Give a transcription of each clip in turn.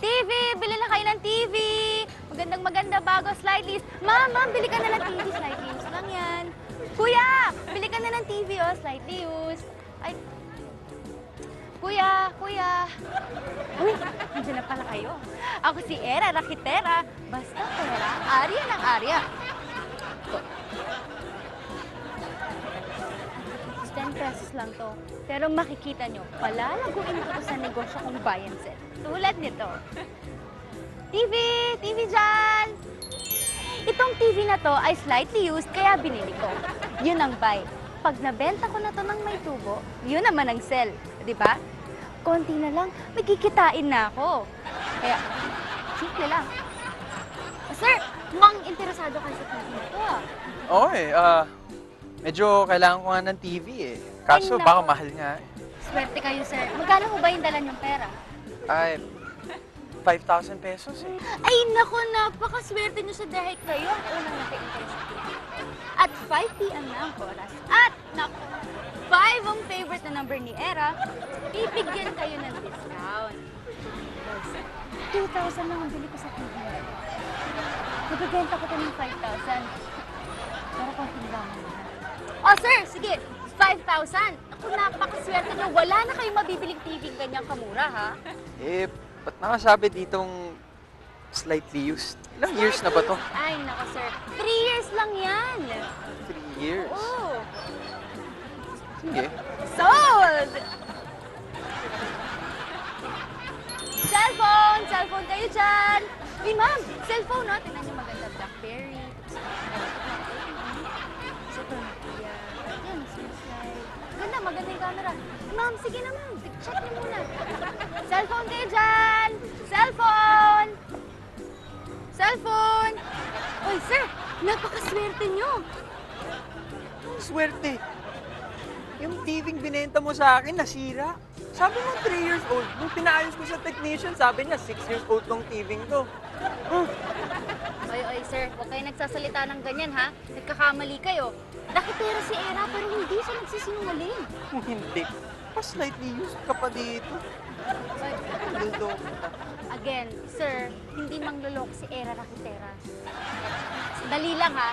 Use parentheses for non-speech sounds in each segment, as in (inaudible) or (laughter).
TV! Bili na kayo ng TV! Magandang maganda bago slide list. Ma'am, ma'am, bili ka na ng TV. Slightly used lang yan. Kuya! Bili ka na ng TV, oh. Slightly used. Ay, Kuya, kuya. Uy, nandiyan na pala kayo. Ako si Era Rakitera. Basta pera, arya ng arya. Pesos lang to. Pero makikita nyo, palalaguin ko sa negosyo kong buy and sell. Tulad nito. TV! TV dyan! Itong TV na to ay slightly used kaya binili ko. Yun ang buy. Pag nabenta ko na to ng may tubo, yun naman ang sell. Di ba? Konti na lang, may kikitain na ako. Kaya, simple lang. Sir, mukhang interesado kayo sa TV na to ah. Oo eh, ah, medyo kailangan ko nga ng TV eh. Kaso Ay, baka mahal nga eh. Swerte kayo, sir. Magkano ho ba yung dala niyong pera? Ay, 5,000 pesos eh. Ay, naku, napakaswerte niyo sa dahil kayo ang unang TV. At 5 p.m. na ang oras. At, naku, 5 ang favorite na number ni Era, bibigyan kayo ng discount. 2,000 lang ang bili ko sa TV. Nabibenta ko ito ng 5,000. Pero mo na. Oh, sir, sige, 5,000. Ako, napakaswerte niyo. Wala na kayong mabibiling TV ganyang kamura, ha? Eh, ba't nakasabi ditong slightly used? Ilang years na ba to? Ay, nako, sir. 3 years lang yan. Three years. Oh, Sige. sold! Cellphone! Cellphone kayo dyan! Uy, ma'am! Cellphone, no? Tingnan niyo maganda. Blackberry. Camera. Ma'am, sige na, ma'am. Check niyo muna. Cellphone kayo dyan! Cellphone! Cellphone! Uy, sir! Napakaswerte niyo! Swerte. Yung TV binenta mo sa akin, nasira. Sabi mo 3 years old. Nung pinaayos ko sa technician, sabi niya 6 years old tong TV ko. Oy, oy, sir, huwag kayo nagsasalita ng ganyan, ha? Nagkakamali kayo. Nakitira si Era, pero hindi siya nagsisinungaling. Kung hindi, pa slightly used ka pa dito. Kita. again, sir, hindi mangloloko si Era Rakitera. Dali lang, ha?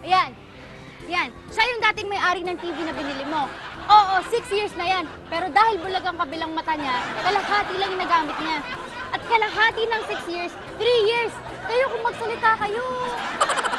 Ayan. Yan. Siya yung dating may-ari ng TV na binili mo. Oo, six years na yan. Pero dahil bulag ang kabilang mata niya, kalahati lang yung nagamit niya. At kalahati ng six years, three years. Kayo kung magsalita kayo. (laughs)